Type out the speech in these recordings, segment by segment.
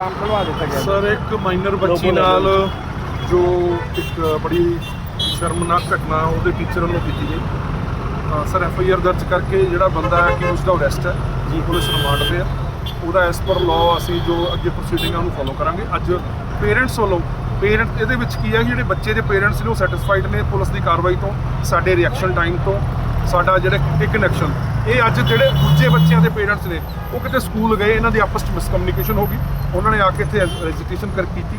ਕੰਮ ਖਲਵਾ ਦਿੱਤਾ ਗਿਆ ਸਰ ਇੱਕ ਮਾਈਨਰ ਬੱਚੀ ਨਾਲ ਜੋ। ਇੱਕ ਬੜੀ ਸ਼ਰਮਨਾਕ ਘਟਨਾ ਉਹਦੇ ਟੀਚਰ ਵੱਲੋਂ ਕੀਤੀ ਗਈ। ਸਰ ਐਫ ਆਈ ਆਰ ਦਰਜ ਕਰਕੇ ਜਿਹੜਾ ਬੰਦਾ ਹੈ ਕਿ ਉਸ ਦਾ ਅਰੈਸਟ ਹੈ। ਜੀ। ਪੁਲਿਸ ਰਿਮਾਂਡ ਤੇ ਹੈ। ਉਹਦਾ ਐਸ ਪਰ ਲਾਅ ਅਸੀਂ ਜੋ ਅੱਗੇ ਪ੍ਰੋਸੀਡਿੰਗਾਂ ਨੂੰ ਫੋਲੋ ਕਰਾਂਗੇ। ਅੱਜ ਪੇਰੈਂਟਸ ਵੱਲੋਂ ਪੇਰੈਂਟ ਇਹਦੇ ਵਿੱਚ ਕੀ ਹੈ ਕਿ ਜਿਹੜੇ ਬੱਚੇ ਦੇ ਪੇਰੈਂਟਸ ਨੇ ਉਹ ਸੈਟੀਸਫਾਈਡ ਨੇ ਪੁਲਿਸ ਦੀ ਕਾਰਵਾਈ ਤੋਂ ਸਾਡੇ ਰਿਐਕਸ਼ਨ ਟਾਈਮ ਤੋਂ ਸਾਡਾ ਜਿਹੜੇ ਇੱਕ ਕਨੈਕਸ਼ਨ ਇਹ ਅੱਜ ਜਿਹੜੇ ਦੂਜੇ ਬੱਚਿਆਂ ਦੇ ਪੇਰੈਂਟਸ ਨੇ ਉਹ ਕਿਤੇ ਸਕੂਲ ਗਏ ਇਹਨਾਂ ਦੀ ਆਪਸ ਵਿੱਚ ਮਿਸਕਮਿਊਨੀਕੇਸ਼ਨ ਹੋ ਗਈ। ਉਹਨਾਂ ਨੇ ਆ ਕੇ ਇੱਥੇ ਐਜੂਕੇਸ਼ਨ ਕਰ ਕੀਤੀ।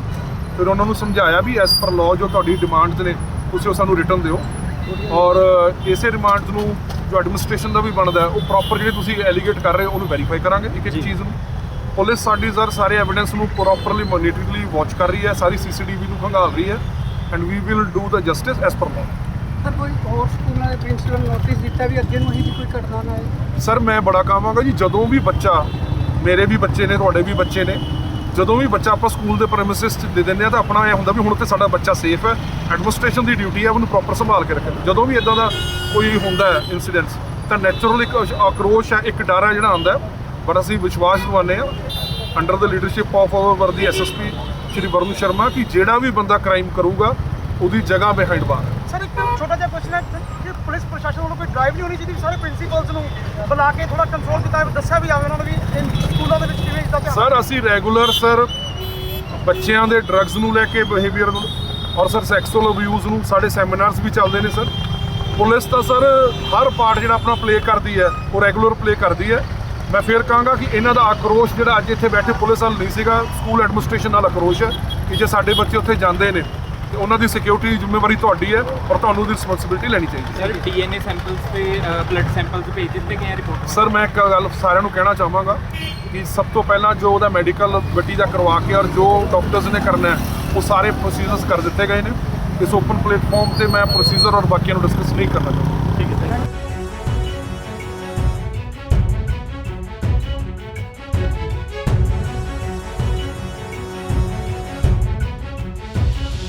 ਫਿਰ ਉਹਨਾਂ ਨੂੰ ਸਮਝਾਇਆ ਵੀ ਐਸ ਪਰ ਲਾਅ ਜੋ ਤੁਹਾਡੀ ਡਿਮਾਂਡਸ ਨੇ ਤੁਸੀਂ ਉਹ ਸਾਨੂੰ ਰਿਟਰਨ ਦਿਓ। ਔਰ ਇਸੇ ਡਿਮਾਂਡਸ ਨੂੰ ਜੋ ਐਡਮਿਨਿਸਟ੍ਰੇਸ਼ਨ ਦਾ ਵੀ ਬਣਦਾ ਉਹ ਪ੍ਰੋਪਰ ਜਿਹੜੇ ਤੁਸੀਂ ਐਲੀਗੇਟ ਕਰ ਰਹੇ ਹੋ ਉਹਨੂੰ ਵੈਰੀਫਾਈ ਕਰਾਂਗੇ ਇੱਕ ਇੱਕ ਚੀਜ਼ ਨੂੰ। ਪੁਲਿਸ ਸਾਡੀ ਸਰ ਸਾਰੇ ਐਵੀਡੈਂਸ ਨੂੰ ਪ੍ਰੋਪਰਲੀ ਮੋਨੀਟਰਿੰਗਲੀ ਵਾਚ ਕਰ ਰਹੀ ਹੈ ਸਾਰੀ ਸੀਸੀਟੀਵੀ ਨੂੰ ਖੰਗਾਲ ਰਹੀ ਹੈ। And we will do the justice as per law sir ਕੋਈ ਹੋਰ ਸਕੂਲਾਂ ਦੇ ਪ੍ਰਿੰਸੀਪਲ ਨੋਟਿਸ ਦਿੱਤਾ ਵੀ ਅੱਗੇ ਨੂੰ ਹੀ ਕੋਈ ਘਟਨਾ ਨਾ ਆਏ। ਸਰ, ਮੈਂ ਬੜਾ ਕਹਾਂਗਾ ਜੀ, ਜਦੋਂ ਵੀ ਬੱਚਾ, ਮੇਰੇ ਵੀ ਬੱਚੇ ਨੇ, ਤੁਹਾਡੇ ਵੀ ਬੱਚੇ ਨੇ, ਜਦੋਂ ਵੀ ਬੱਚਾ ਆਪਾਂ ਸਕੂਲ ਦੇ ਪ੍ਰੈਮਿਸਿਸ 'ਚ ਦੇ ਦਿੰਦੇ ਆ ਤਾਂ ਆਪਣਾ ਇਹ ਹੁੰਦਾ ਵੀ ਹੁਣ ਤੇ ਸਾਡਾ ਬੱਚਾ ਸੇਫ ਹੈ ਐਡਮਿਨਿਸਟ੍ਰੇਸ਼ਨ ਦੀ ਡਿਊਟੀ ਹੈ, ਉਹਨੂੰ ਪ੍ਰੋਪਰ ਸੰਭਾਲ ਕੇ ਰੱਖਣਾ ਜਦੋਂ ਵੀ ਇਦਾਂ ਦਾ ਕੋਈ ਹੁੰਦਾ ਹੈ ਇਨਸੀਡੈਂਟਸ ਤਾਂ ਨੈਚੁਰਲ ਇੱਕ ਆਕਰੋਸ਼ ਹੈ ਇੱਕ ਡਰ ਹੈ ਜਿਹੜਾ ਆਉਂਦਾ ਹੈ। ਪਰ ਅਸੀਂ ਵਿਸ਼ਵਾਸ ਦਿਵਾਉਂਦੇ ਆ under the leadership of our worthy SSP Shri Varun Sharma, ਕਿ ਜਿਹੜਾ ਵੀ ਬੰਦਾ ਕ੍ਰਾਈਮ ਕਰੂਗਾ, ਉਹਦੀ ਜਗ੍ਹਾ ਬਿਹਾਈਂਡ ਬਾਰ ਹੈ ਸਰ ਇੱਕ ਛੋਟਾ ਜਿਹਾ ਕੁਐਸਚਨ ਹੈ ਕਿ ਪੁਲਿਸ ਪ੍ਰਸ਼ਾਸਨ ਵੱਲੋਂ ਕੋਈ ਡਰਾਈਵ ਨਹੀਂ ਹੋਣੀ ਚਾਹੀਦੀ ਸਾਰੇ ਪ੍ਰਿੰਸੀਪਲਸ ਨੂੰ ਬੁਲਾ ਕੇ ਥੋੜਾ ਕੰਟਰੋਲ ਕੀਤਾ ਦੱਸਿਆ ਵੀ ਜਾਵੇ ਉਹਨਾਂ ਨੂੰ ਵੀ ਇਹ ਸਕੂਲਾਂ ਦੇ ਵਿੱਚ ਕਿਵੇਂ ਇਦਾਂ ਧਿਆਨ ਸਰ ਅਸੀਂ ਰੈਗੂਲਰ ਸਰ ਬੱਚਿਆਂ ਦੇ ਡਰੱਗਸ ਨੂੰ ਲੈ ਕੇ ਬਿਹੇਵੀਅਰ ਨੂੰ ਔਰ ਸਰ ਸੈਕਸੁਅਲ ਅਬਿਊਜ਼ ਨੂੰ ਸਾਡੇ ਸੈਮੀਨਾਰਸ ਵੀ ਚੱਲਦੇ ਨੇ ਸਰ ਪੁਲਿਸ ਤਾਂ ਸਰ ਹਰ ਪਾਰਟ ਜਿਹੜਾ ਆਪਣਾ ਪਲੇ ਕਰਦੀ ਹੈ ਉਹ ਰੈਗੂਲਰ ਪਲੇ ਕਰਦੀ ਹੈ। ਮੈਂ ਫੇਰ ਕਹਾਂਗਾ ਕਿ ਇਹਨਾਂ ਦਾ ਆਕਰੋਸ਼ ਜਿਹੜਾ ਅੱਜ ਇੱਥੇ ਬੈਠੇ ਪੁਲਿਸ ਵਾਲ ਨਹੀਂ ਸੀਗਾ ਸਕੂਲ ਐਡਮਿਨਿਸਟ੍ਰੇਸ਼ਨ ਨਾਲ ਆਕਰੋਸ਼ ਹੈ ਕਿ ਜੇ ਸਾਡੇ ਬੱਚੇ ਉੱਥੇ ਜਾਂਦੇ ਨੇ ਤੇ ਉਹਨਾਂ ਦੀ ਸਿਕਿਉਰਿਟੀ ਜ਼ਿੰਮੇਵਾਰੀ ਤੁਹਾਡੀ ਹੈ ਔਰ ਤੁਹਾਨੂੰ ਉਹਦੀ ਰਿਸਪੌਂਸਿਬਿਲਟੀ ਲੈਣੀ ਚਾਹੀਦੀ ਹੈ। ਸਰ ਡੀਐਨਏ ਸੈਂਪਲਸ ਤੇ ਬਲੱਡ ਸੈਂਪਲਸ ਭੇਜ ਦਿੱਤੇ ਗਏ ਆ ਰਿਪੋਰਟ ਸਰ ਮੈਂ ਇੱਕ ਗੱਲ ਸਾਰਿਆਂ ਨੂੰ ਕਹਿਣਾ ਚਾਹਾਂਗਾ ਕਿ ਸਭ ਤੋਂ ਪਹਿਲਾਂ ਜੋ ਉਹਦਾ ਮੈਡੀਕਲ ਗੱਡੀ ਦਾ ਕਰਵਾ ਕੇ ਔਰ ਜੋ ਡਾਕਟਰਸ ਨੇ ਕਰਨਾ ਹੈ ਉਹ ਸਾਰੇ ਪ੍ਰੋਸੀਜਰਸ ਕਰ ਦਿੱਤੇ ਗਏ ਨੇ। ਇਸ ਓਪਨ ਪਲੇਟਫਾਰਮ ਤੇ ਮੈਂ ਪ੍ਰੋਸੀਜਰ ਔਰ ਬਾਕੀਆਂ ਨੂੰ ਡਿਸਕਸ ਨਹੀਂ ਕਰਨਾ ਚਾਹੁੰਦਾ। ਠੀਕ ਹੈ ਸਰ